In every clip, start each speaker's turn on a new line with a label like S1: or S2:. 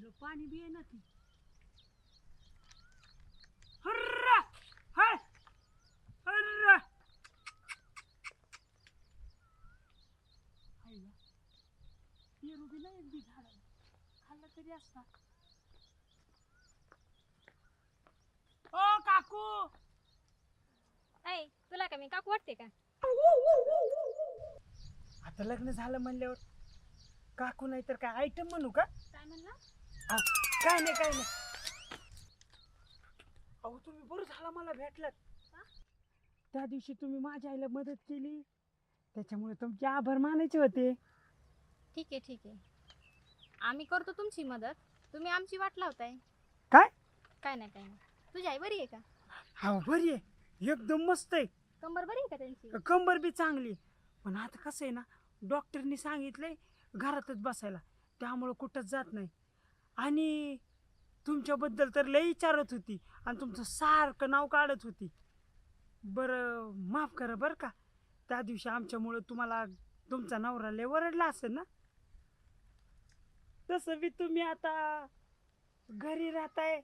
S1: जो पाणी बी आहे ना ती. पेरू बी नाही बी झाड खाल्लं ओ काकू!
S2: ऐ तुला का मी काकू वाटते का?
S1: आता लग्न झालं म्हणल्यावर. काकू नाही तर काय आयटम म्हणू का?
S2: काय म्हणला?
S1: काय नाही काय नाही. अहो तुम्ही बरं झाला मला भेटलात.
S2: का?
S1: त्या दिवशी तुम्ही माझ्या आईला मदत केली. त्याच्यामुळे तुमचे आभार मानायचे होते.
S2: ठीक आहे ठीक आहे. आम्ही करतो तुमची मदत. तुम्ही आमची वाट लावताय.
S1: काय?
S2: काय नाही काय नाही. तुझी आई बरी आहे का?
S1: हा बरी आहे. एकदम मस्त आहे.
S2: कंबर बरी आहे का त्यांची?
S1: कंबर बी चांगली पण आता कसं आहे ना डॉक्टरनी सांगितलंय घरातच बसायला. त्यामुळं कुठंच जात नाही. आणि तुमच्याबद्दल तर लई विचारत होती आणि तुमचं सारखं नाव काढत होती. बरं माफ करा बरं का. त्या दिवशी आमच्यामुळं तुम्हाला तुमचा नवरा लय ओरडला असेल ना? तसं बी तुम्ही आता घरी राहताय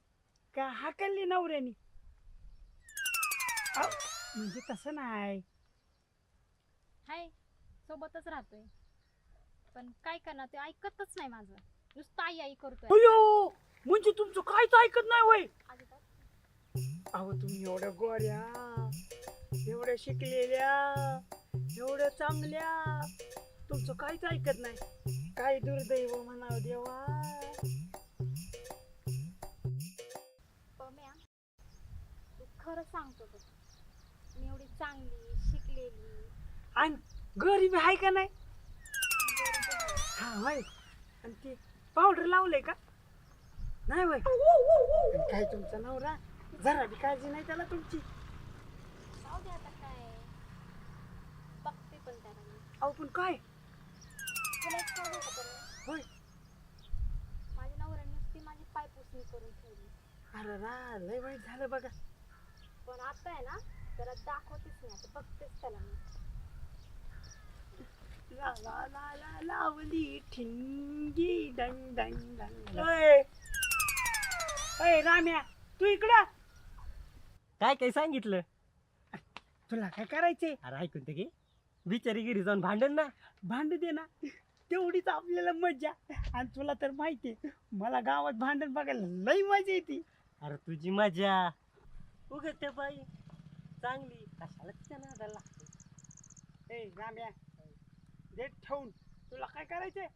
S1: का हाकलली नवऱ्यानी? म्हणजे तसं नाही.
S2: हाय. सोबतच राहतोय. पण काय करणार ते ऐकतच नाही माझं. नुसतं आई आई करतोय.
S1: अयो! म्हणजे तुमचं काहीच ऐकत नाही वय?
S2: अजिबात.
S1: अहो तुम्ही एवढ्या गोऱ्या एवढ्या शिकलेल्या एवढ्या चांगल्या तुमचं काहीच ऐकत नाही. काय दुर्दैव म्हणावं देवा?
S2: पम्या तू खरं सांगतो बघ. मी एवढी चांगली शिकलेली.
S1: आणि गरीबी आहे का नाही. हा होय आणि ते पावडर लावलंय का? नाही होय आणि काय तुमचा नवरा? जरा बी काळजी नाही त्याला तुमची.
S2: जाऊ दे आता काय. बघते पण त्याला मी.
S1: अहो पण काय?
S2: तुला एक सांगू का?
S1: होय.
S2: माझ्या नवऱ्याने नुसती माझी पायपुसणी करून ठेवली.
S1: अरे रा लय वाईट झालं बघा.
S2: पण आता आहे ना त्याला दाखवतेच नाही आता. बघतेच त्याला मी.
S1: ला ला ला ला लावली ठिंगी डंग डंग डंग ओय. ओय राम्या तू इकडं?
S3: काय काय सांगितलं?
S1: तुला काय करायचे
S3: अरे ऐकून ते की बिचारी घरी जाऊन भांडण ना.
S1: भांडू दे ना. तेवढीच आपल्याला मजा आणि तुला तर माहिती मला गावात भांडण बघायला लई मजा येते.
S3: अरे तुझी मजा. उगत बाई चांगली. कशाला तिच्या नादाला लागते?
S1: ए राम्या. दे ठेवून तुला काय करायचंय?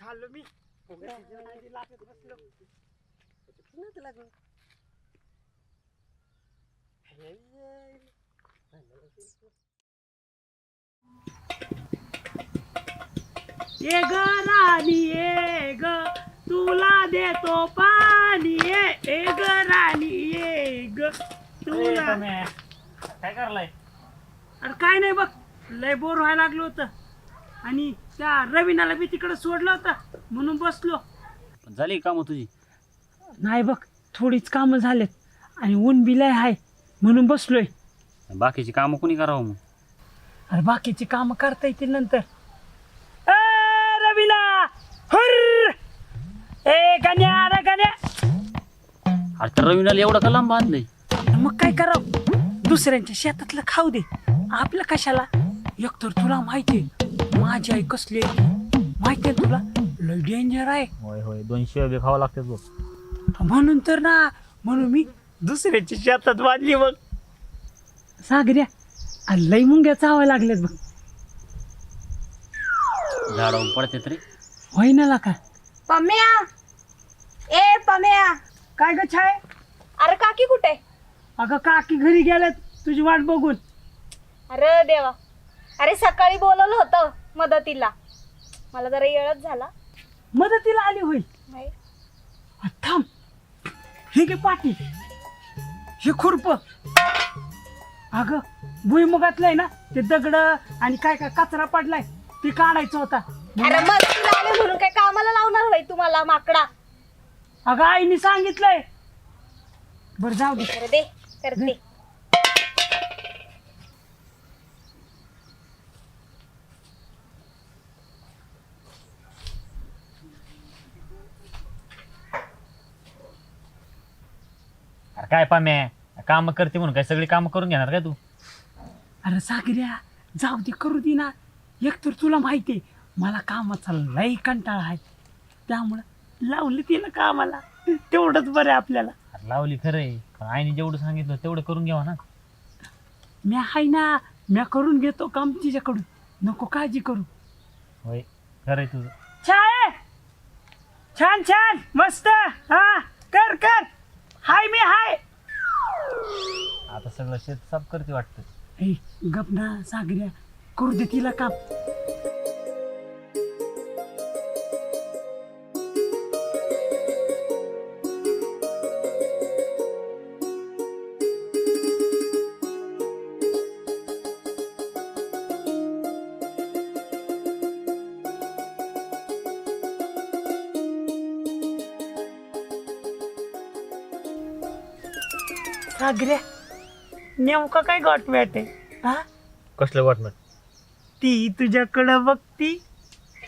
S1: झालो मी. लागत बसलो.
S3: पुन्हा. हे ये.
S1: ग राणी ये ग. तुला देतो पाणी ये. ए ग राणी ये ग. तुला
S3: काय करलाय
S1: अरे काय नाही बघ लय बोर व्हायला लागलो होतं. आणि त्या रवीनाला बी तिकडे सोडलं होतं. म्हणून बसलो.
S4: झाली कामं तुझी?
S1: नाही बघ थोडीच कामं झालेत. आणि ऊन बी लय आहे म्हणून बसलोय.
S4: बाकीची कामं कोणी करावं मग?
S1: अरे बाकीची कामं करता येतील नंतर. ए, रवीना! हुर्र! ए गण्या अरे गण्या!
S4: अरे तर रवीनाला एवढं का लांब बांधलंय?
S1: मग काय करावं? दुसऱ्यांच्या शेतातलं खाऊ दे. आपलं कशाला? एकतर तुला माहितीये माझी आई कसली आहे? माहितीये तुला? लय डेंजर आहे.
S4: होय होय. दोनशे बी खावं लागतात बघ.
S1: म्हणून तर ना म्हणून मी दुसऱ्याच्या शेतात बांधली बघ. सागऱ्या आ, लय मुंग्या चावायला लागल्यात बघ.
S4: झाडावून पडते तरी.
S1: होईना का
S2: पम्या! ए पम्या!
S1: काय ग छाय?
S2: अरे काकी कुठे?
S1: अगं काकी घरी गेल्यात तुझी वाट बघून.
S2: अरे देवा. अरे सकाळी बोलवलं होतं. मदतीला. मला जरा येळच झाला.
S1: मदतीला आली होईल
S2: नाही.
S1: आ, थांब. हे घे पाठी हे खुरप. अगं भुईमुगातलंय ना ते दगड आणि काय काय कचरा पडलाय ते काढायचा होता.
S2: अरे मदतीला आले म्हणून काय कामाला लावणार भाई तुम्हाला माकडा?
S1: अगं आईने सांगितलंय. बर जाऊ दे.
S2: अरे दे करते.
S4: काय पाम्या? काम करते म्हणून काय सगळी कामं करून घेणार काय तू?
S1: अरे सागऱ्या जाऊ दे करू दे ना. एक तर तुला माहिती आहे मला कामाचा लई कंटाळा आहे. त्यामुळं लावलं तिला कामाला. तेवढंच बरं आहे आपल्याला.
S4: अरे लावली खरं आहे पण आईने जेवढं सांगितलं तेवढं करून घ्यावा ना.
S1: मी आहे ना मी करून घेतो काम तिच्याकडून. नको काळजी करू.
S4: होय खरं आहे तुझं.
S1: छाय! छान छान मस्त. हा कर कर. हाय मी हाय.
S4: आता सगळं शेत साफ करते वाटतं.
S1: गपना सागऱ्या. करू दे तिला काप सागऱ्या नेमका काय गॉट आहे? हा?
S4: कसलं वाटणार
S1: ती तुझ्याकडं बघती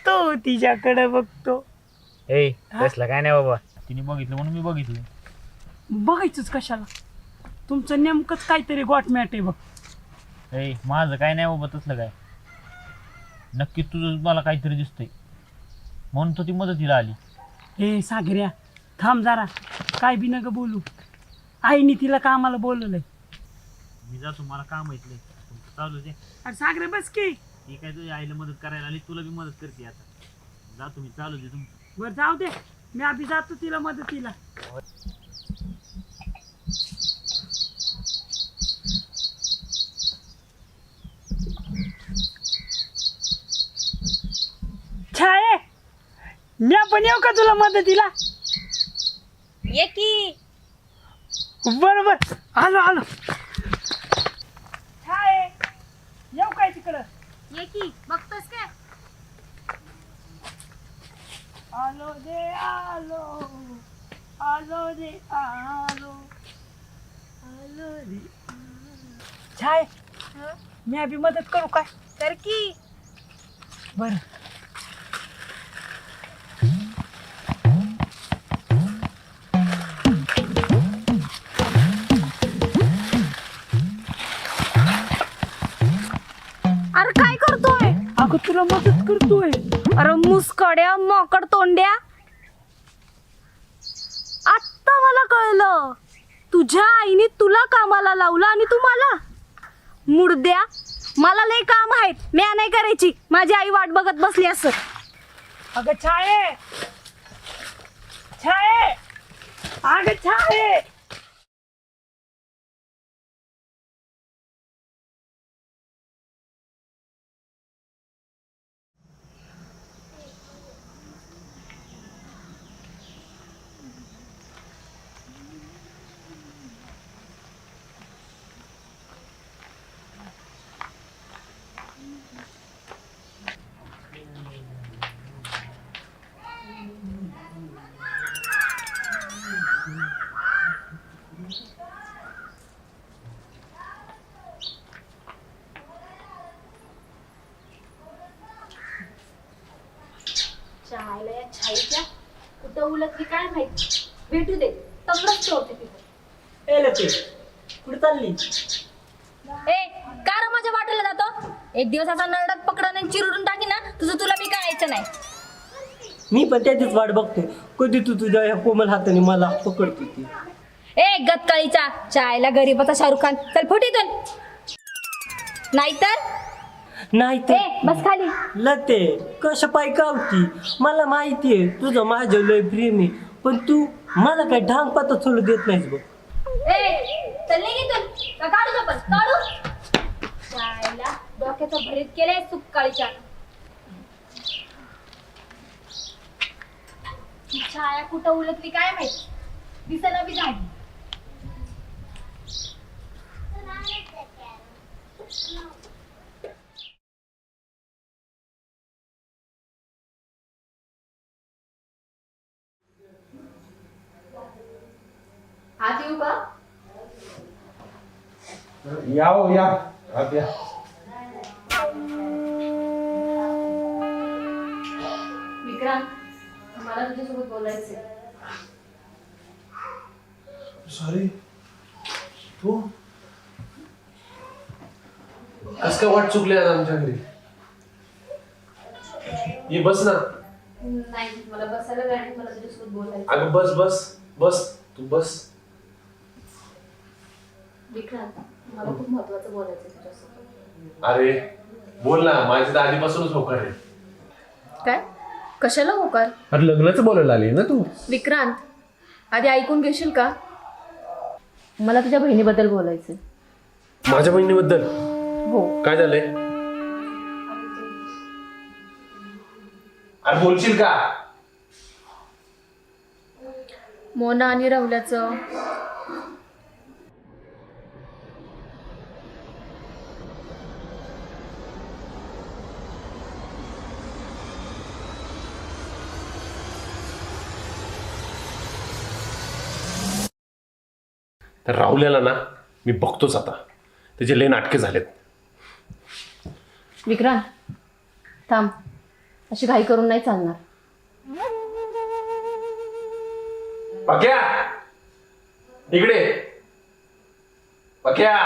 S1: तो तिच्याकडं बघतो.
S4: ए
S1: हा?
S4: तसलं काय नाही बाबा. तिने बघितलं म्हणून मी बघितलं.
S1: बघायचंच कशाला? तुमचं नेमकंच काहीतरी गॉटमॅट आहे बघ.
S4: ए माझं काय नाही बाबा तसलं काय? नक्की तुझं मला काहीतरी दिसतंय. म्हणून तो ती मदतीला आली.
S1: ए सागऱ्या थांब जरा. काय बी नका बोलू. आईने तिला कामाला बोलवलंय.
S4: मी जातो मला काम ऐकलंय चालू दे.
S1: अरे सागरे बस की.
S4: ती काय तुझ्या आईला मदत करायला आली तुला बी मदत करते आता. जातो मी चालू दे तुमचं.
S1: बर जाऊ दे. मी आधी जातो तिला मदतीला. छाये मी पण येऊ का तुला मदतीला?
S5: ये की.
S1: बरोबर आलो आलो. छाये येऊ काय तिकडं?
S5: ये की बघतोस काय?
S1: आलो आलो. आलो आलो. आलो रे छाय. मी अभी मदत करू काय?
S5: तर की.
S1: बर. अगं तुला मदत करतोय.
S5: अरे मुसकड्या मोकड तोंड्या. आत्ता मला कळलं. तुझ्या आईने तुला कामाला लावलं आणि तू मला. मुडद्या मला लय काम आहेत. मी नाही करायची. माझी आई वाट बघत बसली असं.
S1: अगं छाये. छाये. अगं छाये.
S5: चहाला या छाईच्या कुठं उलटली काय माहिती? भेटू दे. तगडच ठेवते तिथं.
S3: ए लते कुठे चालली?
S5: ए का रे माझ्या वाटेला जातो? एक दिवस असा नरडात पकडून आणि चिरून टाकी ना तुझं तुला बी कळायचं नाही.
S3: मी पण त्याचीच वाट बघतोय कधी तू तुझ्या ह्या कोमल हाताने मला पकडतो ती?
S5: ए गतकाळीचा चायला गरीबाचा शाहरुख खान. चल फुटीतून नाहीतर
S3: नाही
S5: ए
S3: तर
S5: बस खाली.
S3: लते कशा पाय कावती? मला माहिती आहे तुझं माझ्या लय प्रेम आहे पण तू मला काय ढांग पाता सोडू देत नाहीस बघ.
S5: ए चल निघितून का काढू आपण काढू. चायला डोक्याचं भरीत केलंय सुकाळीच्या ती छाया कुठं उलटली काय माहिती? बी झाली. आज येऊ का?
S6: या हो या. आत या.
S5: विक्रांत मला तुझ्यासोबत बोलायचंय.
S6: सॉरी तू? कस काय वाट चुकली आज आमच्या घरी ये बस ना.
S2: नाही मला बसायला नाही मला तुझ्यासोबत बोलायचं
S6: अगं बस बस बस. तू बस.
S2: विक्रांत मला खूप महत्वाचं बोलायचं तुझ्यासोबत.
S6: अरे बोल ना माझी तर आधीपासूनच होकार आहे.
S2: काय? कशाला होकार?
S6: अरे लग्नाचं बोलायला आली ना तू.
S2: विक्रांत आधी ऐकून घेशील का? मला तुझ्या बहिणीबद्दल बोलायचं
S6: माझ्या बहिणीबद्दल?
S2: हो.
S6: काय झालंय? अरे बोलशील का?
S2: मोना आणि राहुल्याचं
S6: तर राहुल्याला ना मी बघतोच आता. त्याचे लय नाटके झालेत.
S2: विक्रांत थांब. अशी घाई करून नाही चालणार.
S6: पक्या इकडे. पक्या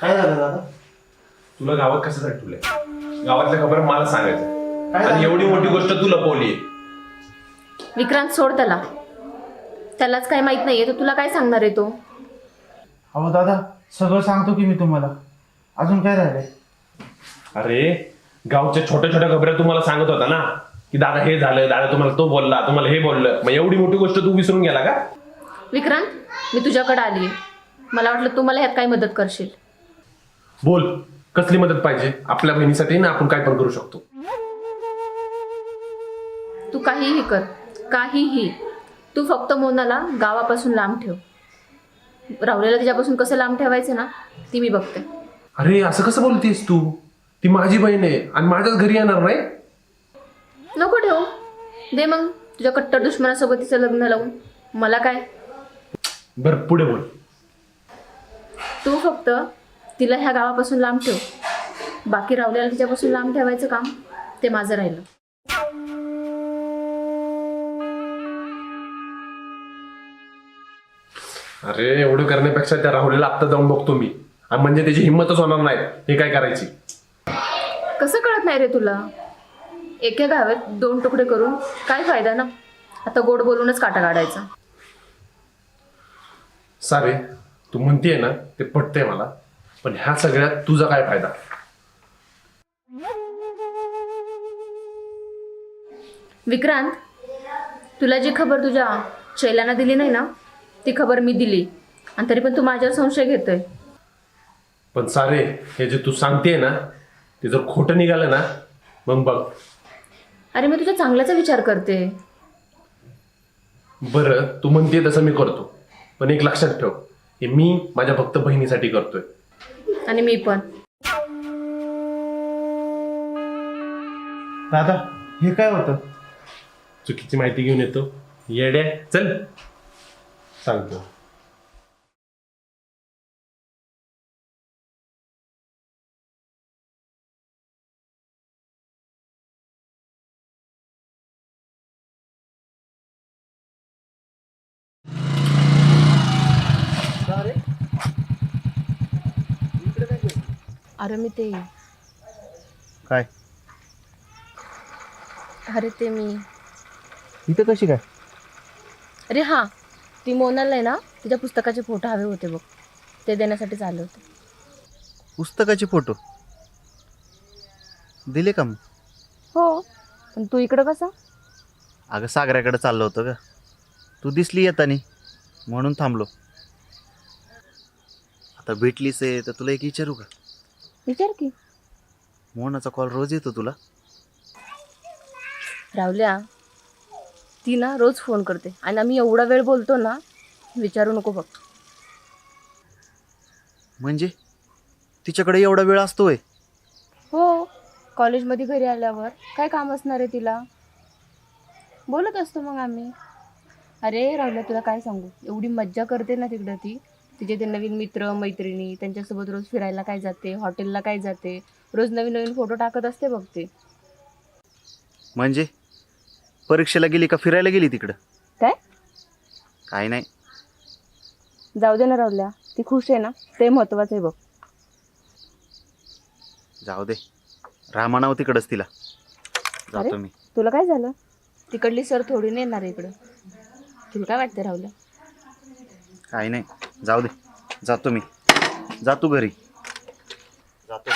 S7: काय झालं दादा?
S6: तुला गावात कशासाठी तुला गावातल्या खबर मला सांगायचं. आणि? एवढी मोठी गोष्ट तू लपवली
S2: विक्रांत सोड त्याला. त्यालाच काय माहीत नाहीये तर तुला काय सांगणार आहे तो?
S7: अहो दादा सगळं सांगतो की मी तुम्हाला. अजून काय राहिलंय?
S6: अरे गावच्या छोट्या छोट्या खबऱ्या तुम्हाला सांगत होता ना की दादा हे झालं दादा तुम्हाला तो बोलला तुम्हाला हे बोललं. मग एवढी मोठी गोष्ट तू विसरून गेला का?
S2: विक्रांत मी तुझ्याकडे आली मला वाटलं तू मला ह्यात काय मदत करशील.
S6: बोल कसली मदत पाहिजे? आपल्या बहिणीसाठी ना आपण काय पण करू शकतो.
S2: तू काहीही कर काहीही. तू फक्त मोनाला गावापासून लांब ठेव. राहुल्याला तिच्यापासून कसं लांब ठेवायचं ना ती मी बघते.
S6: अरे असं कसं बोलतेस तू? ती माझी बहीण आहे आणि माझ्याच घरी येणार नाही?
S2: नको ठेव. दे मग तुझ्या कट्टर दुश्मनासोबत तिचं लग्न लावून. मला काय?
S6: बरं पुढे बोल.
S2: तू फक्त तिला ह्या गावापासून लांब ठेव. बाकी राहुल्याला तिच्यापासून लांब ठेवायचं काम ते माझं राहिलं.
S6: अरे एवढं करण्यापेक्षा त्या राहुलीला आत्ता जाऊन बघतो मी. आणि म्हणजे त्याची हिंमतच होणार नाही. हे काय करायची?
S2: कसं कळत नाही रे तुला? एका गावात दोन तुकडे करून काय फायदा ना? आता गोड बोलूनच काटा काढायचा.
S6: सारे तू म्हणतेय ना ते पटतंय मला पण ह्या सगळ्यात तुझा काय फायदा?
S2: विक्रांत तुला जी खबर तुझ्या शैलाना दिली नाही ना ती खबर मी दिली. आणि तरी पण तू माझ्यावर संशय घेतोय.
S6: पण सारे हे जे तू सांगतेय ना ते जर खोटं निघालं ना मग बघ.
S2: अरे मी तुझ्या चांगल्याचा विचार करते.
S6: बरं तू म्हणते तसं मी करतो. पण एक लक्षात ठेव हे मी माझ्या फक्त बहिणीसाठी करतोय.
S2: आणि मी पण.
S7: दादा हे काय होतं?
S6: चुकीची माहिती घेऊन येतो. येड्या चल. सांगतो
S2: अरे मी ते
S7: काय
S2: अरे ते मी
S7: इथं कशी काय
S2: अरे हां ती मोनाल आहे ना तिच्या पुस्तकाचे फोटो हवे होते बघ. ते देण्यासाठी चालले होते.
S8: पुस्तकाचे फोटो? दिले का मग?
S2: हो. पण तू इकडं कसा
S8: अगं सागऱ्याकडे चाललो होतं का तू दिसली येतानी म्हणून थांबलो. आता भेटलीच आहे तर तुला एक विचारू का?
S2: विचार की.
S8: मोहनाचा कॉल रोज येतो तुला?
S2: रावल्या ती ना रोज फोन करते. आणि आम्ही एवढा वेळ बोलतो ना विचारू नको बघ
S8: म्हणजे? तिच्याकडे एवढा वेळ असतोय?
S2: हो कॉलेजमध्ये घरी आल्यावर. काय काम असणार आहे तिला? बोलत असतो मग आम्ही. अरे राहुल्या तुला काय सांगू? एवढी मज्जा करते ना तिकडं ती. तिचे ते नवीन मित्र मैत्रिणी त्यांच्यासोबत रोज फिरायला काय जाते? हॉटेलला काय जाते? रोज नवीन नवीन फोटो टाकत असते बघ ते.
S8: म्हणजे? परीक्षेला गेली का फिरायला गेली तिकडं?
S2: काय?
S8: काय नाही.
S2: जाऊ दे ना राहुल्या ती खुश आहे ना ते महत्वाचं आहे बघ.
S8: जाऊ दे. रामानाव तिकडच तिला. जातो
S2: अरे?
S8: मी
S2: तुला काय झालं? तिकडली सर थोडी नेणार इकडं. तुला काय वाटतं राहुल्या?
S8: काही नाही. जाऊ दे. जातो मी जातो घरी. जातो.